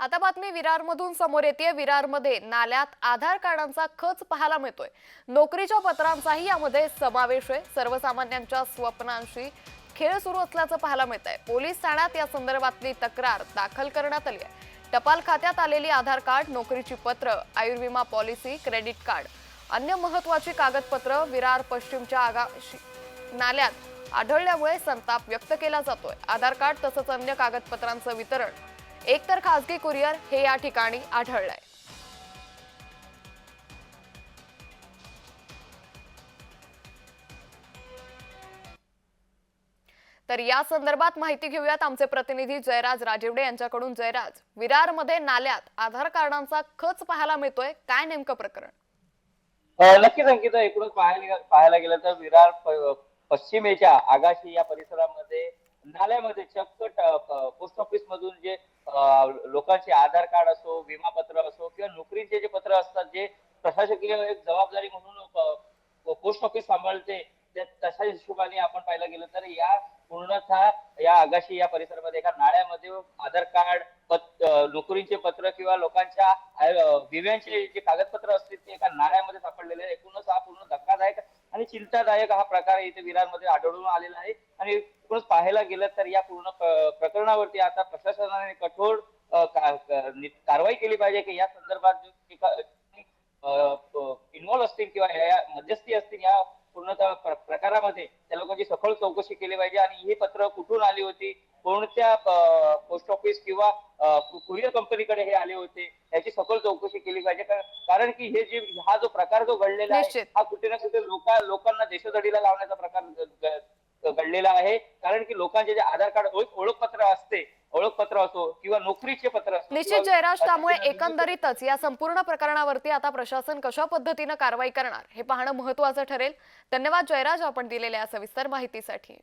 आता बातमी विरारमधून समोर येते. विरारमध्ये नाल्यात आधार कार्डांचा खच पाहायला मिळतोय. नोकरीच्या पत्रांचाही यामध्ये समावेश आहे. सर्वसामान्यांच्या स्वप्नांशी खेळ सुरू असल्याचं पाहायला मिळत आहे पोलीस ठाण्यात या संदर्भातली तक्रार दाखल करण्यात आली आहे. टपाल खात्यात आलेली आधार कार्ड नोकरीची पत्र आयुर्विमा पॉलिसी क्रेडिट कार्ड अन्य महत्वाची कागदपत्र विरार पश्चिमच्या आगाशी नाल्यात आढळल्यामुळे संताप व्यक्त केला जातोय. आधार कार्ड तसंच अन्य कागदपत्रांचं वितरण एकतर खासगी कुरिअर हे या ठिकाणी आढळलंय. तर या संदर्भात माहिती घेऊयात आमचे प्रतिनिधी जयराज राजेवडे यांच्याकडून. जयराज विरारमध्ये नाल्यात आधार कार्डांचा खच पाहायला मिळतोय. काय नेमकं प्रकरण? नक्कीच एकूणच पाहायला पाहायला गेलं तर विरार पश्चिमेच्या आगाशी या परिसरामध्ये नाल्यामध्ये चक्क पोस्ट ऑफिस मधून जे लोकांचे आधार कार्ड असो विमा पत्र असो किंवा नोकरीचे जे पत्र असतात जे प्रशासकीय एक जबाबदारी म्हणून पोस्ट ऑफिस सांभाळते तशा हिशोबाने आपण पाहायला गेलं तर या पूर्णतः या आगाशी या परिसरामध्ये एका नाळ्यामध्ये आधार कार्ड पत नोकरींचे नोकरीचे पत्र किंवा लोकांच्या विम्यांचे जे कागदपत्र असतील ते एका नाळ्यामध्ये सापडलेले आहे. एकूणच हा पूर्ण धक्कादायक आणि चिंतादायक हा प्रकार इथे विरारमध्ये आढळून आलेला आहे आणि एकूणच पाहायला गेलं तर या पूर्ण प्रकरणावरती आता प्रशासनाने कठोर कारवाई केली पाहिजे की या संदर्भात इन्व्हॉल्व असतील किंवा या मध्यस्थी असतील या पूर्णतः प्र- प्रकारामध्ये त्या लोकांची सखोल चौकशी केली पाहिजे. आणि ही पत्र कुठून आली होती? कोणत्या पोस्ट ऑफिस किंवा कुरिअर कंपनीकडे हे आले होते? याची सखोल चौकशी केली पाहिजे. कारण की हे जे हा जो प्रकार जो घडलेला आहे. हा कुठे ना कुठे लोका लोकांना देशोधडीला लावण्याचा प्रकार घडलेला आहे. कारण की लोकांचे जे आधार कार्ड ओळख- ओळखपत्र असते ओळखपत्र असो किंवा नोकरीचे पत्र असो निश्चित जयराज त्यामुळे एकंदरीतच या संपूर्ण प्रकरणावरती आता प्रशासन कशा पद्धतीनं कारवाई करणार हे पाहणं महत्वाचं ठरेल. धन्यवाद जयराज आपण दिलेल्या सविस्तर माहितीसाठी.